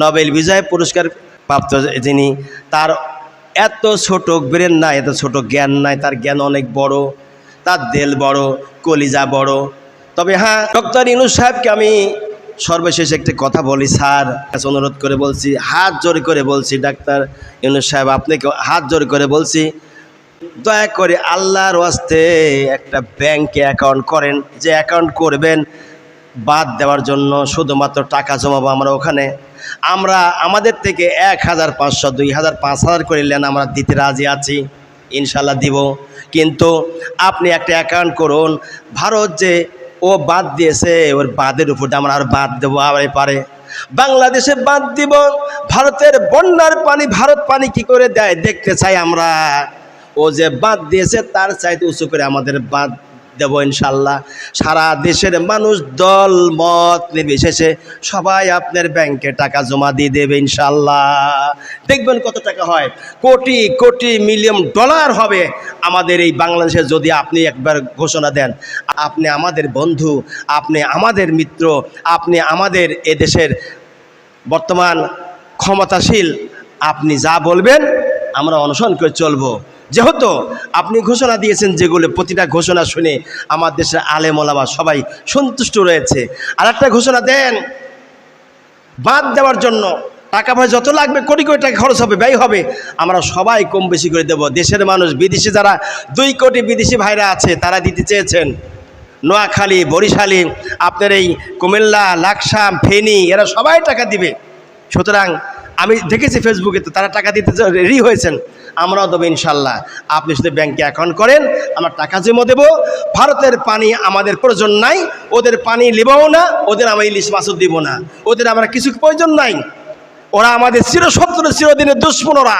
Nobel বিজয় পুরস্কার প্রাপ্ত যিনি, তার এত ছোট ব্রেন নাই, এত ছোট জ্ঞান নাই, তার জ্ঞান অনেক বড়, তার দেল বড়, কলিজা বড়। তবে হ্যাঁ ডক্টর ইনুস সাহেবকে আমি সর্বশেষ একটি কথা বলি, স্যার, কাছে অনুরোধ করে বলছি, হাত জোর করে বলছি, ডাক্তার ইনুস সাহেব, আপনাকে হাত জোর করে বলছি, দয়া করে আল্লাহর ওয়াস্তে একটা ব্যাংকে অ্যাকাউন্ট করেন, যে অ্যাকাউন্ট করবেন বাদ দেওয়ার জন্য শুধুমাত্র টাকা জমাবো আমরা ওখানে। আমরা আমাদের থেকে এক হাজার পাঁচশো, দুই হাজার পাঁচ হাজার করে নেন আমরা দিতে রাজি আছি ইনশাল্লাহ দিব। কিন্তু আপনি একটা অ্যাকাউন্ট করুন, ভারত যে ও বাদ দিয়েছে, ওর বাদের উপর আমরা আর বাদ দেবো আবার পারে। বাংলাদেশে বাদ দিব, ভারতের বন্যার পানি, ভারত পানি কি করে দেয়, দেখতে চাই আমরা। ও যে বাদ দিয়েছে, তার চাইতে উঁচু করে আমাদের বাদ দেব ইনশাল্লাহ। সারা দেশের মানুষ দল, মত নির্বিশেষে সবাই আপনার ব্যাংকে টাকা জমা দিয়ে দেবে ইনশাল্লাহ। দেখবেন কত টাকা হয়? কোটি কোটি মিলিয়ন ডলার হবে আমাদের এই বাংলাদেশে যদি আপনি একবার ঘোষণা দেন। আপনি আমাদের বন্ধু, আপনি আমাদের মিত্র, আপনি আমাদের এদেশের বর্তমান ক্ষমতাশীল, আপনি যা বলবেন, আমরা অনুসরণ করে চলবো। যেহেতু আপনি ঘোষণা দিয়েছেন যেগুলো, প্রতিটা ঘোষণা শুনে আমার দেশের আলে আলেমলামা সবাই সন্তুষ্ট রয়েছে। আর একটা ঘোষণা দেন, বাদ দেওয়ার জন্য টাকা পয়সা যত লাগবে, কোটি কোটি টাকা খরচ হবে, ব্যয় হবে, আমরা সবাই কম বেশি করে দেব। দেশের মানুষ, বিদেশি যারা দুই কোটি বিদেশি ভাইরা আছে, তারা দিতে চেয়েছেন। নোয়াখালী, বরিশালী, আপনার এই কুমিল্লা, লাকসাম, ফেনী, এরা সবাই টাকা দিবে। সুতরাং আমি দেখেছি ফেসবুকে তো তারা টাকা দিতে রেডি হয়েছেন। আমরাও দেবো ইনশাল্লাহ আপনি শুধু ব্যাংকে অ্যাকাউন্ট করেন, আমরা টাকা জমা দেব। ভারতের পানি আমাদের প্রয়োজন নাই, ওদের পানি নেবও না, ওদের আমরা ইলিশ মাছও দিব না। ওদের আমরা কিছু প্রয়োজন নাই। ওরা আমাদের চিরশত্রু চিরদিনের দুশ্মন ওরা।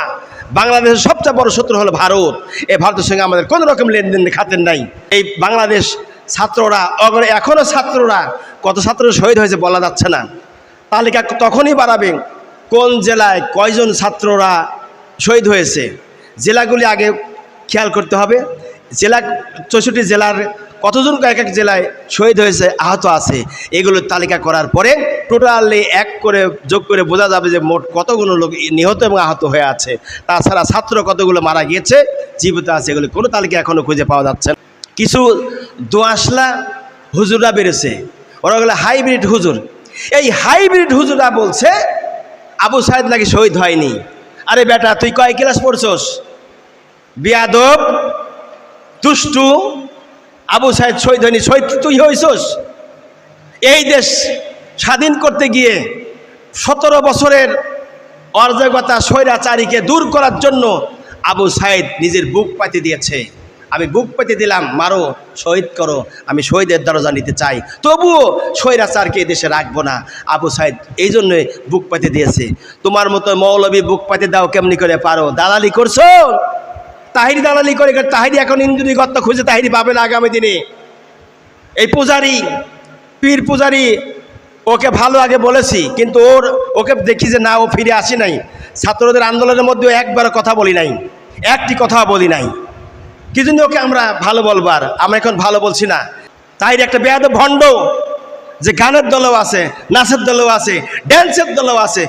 বাংলাদেশের সবচেয়ে বড় শত্রু হলো ভারত। এই ভারতের সঙ্গে আমাদের কোনো রকম লেনদেন খাতের নাই। এই বাংলাদেশ ছাত্ররা এখনও ছাত্ররা, কত ছাত্র শহীদ হয়েছে বলা যাচ্ছে না। তালিকা তখনই বাড়াবে কোন জেলায় কয়জন ছাত্ররা শহীদ হয়েছে? জেলাগুলি আগে খেয়াল করতে হবে। জেলা, চৌষট্টি জেলার কতজন এক এক জেলায় শহীদ হয়েছে, আহত আছে এগুলোর তালিকা করার পরে টোটালি এক করে যোগ করে বোঝা যাবে যে মোট কতগুলো লোক নিহত এবং আহত হয়ে আছে। তাছাড়া ছাত্র কতগুলো মারা গিয়েছে, জীবিত আছে, এগুলো কোনো তালিকা এখনও খুঁজে পাওয়া যাচ্ছে না। কিছু দোয়াশলা হুজুররা বেড়েছে, ওরা বলে হাইব্রিড হুজুর। এই হাইব্রিড হুজুরা বলছে আবু সাহেদ নাকি শহীদ হয়নি? আরে বেটা, তুই কয় ক্লাস পড়ছস? বিয়াদব, দুষ্টু, আবু সাহেদ শহীদ হয়নি, শহীদ তুই হয়েছস এই দেশ স্বাধীন করতে গিয়ে সতেরো বছরের অরাজকতা, স্বৈরাচারীকে দূর করার জন্য আবু সাইদ নিজের বুক পাতি দিয়েছে। আমি বুক পেতে দিলাম, মারো, শহীদ করো, আমি শহীদের দরজা নিতে চাই। তবুও স্বৈরাচারকে দেশে রাখব না। আবু সাইদ এই জন্যই বুক পাতে দিয়েছে। তোমার মতো মৌলবী বুক পাতে দাও কেমনি করে পারো? দালালি করছ? তাহিরি দালালি করে তাহিরি এখন ইন্দুরি গর্ত খুঁজে তাহিরি পাবে না আগামী দিনে। এই পূজারি, পীর পূজারি, ওকে ভালো আগে বলেছি, কিন্তু ওর, ওকে দেখি যে না, ও ফিরে আসি নাই। ছাত্রদের আন্দোলনের মধ্যে একবার কথা বলি নাই। একটি কথা বলি নাই। কি জন্য ওকে আমরা ভালো বলবার? আমরা এখন ভালো বলছি না। তাই একটা বেয়াদ ভণ্ড, যে গানের দলও আছে, নাচের দলও আছে ড্যান্সের দলও আছে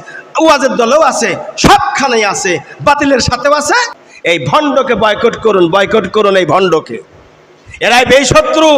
ওয়াজের দলও আছে, সবখানেই আছে, বাতিলের সাথেও আছে। এই ভণ্ডকে বয়কট করুন বয়কট করুন এই ভণ্ডকে। এরাই বেশত্রু।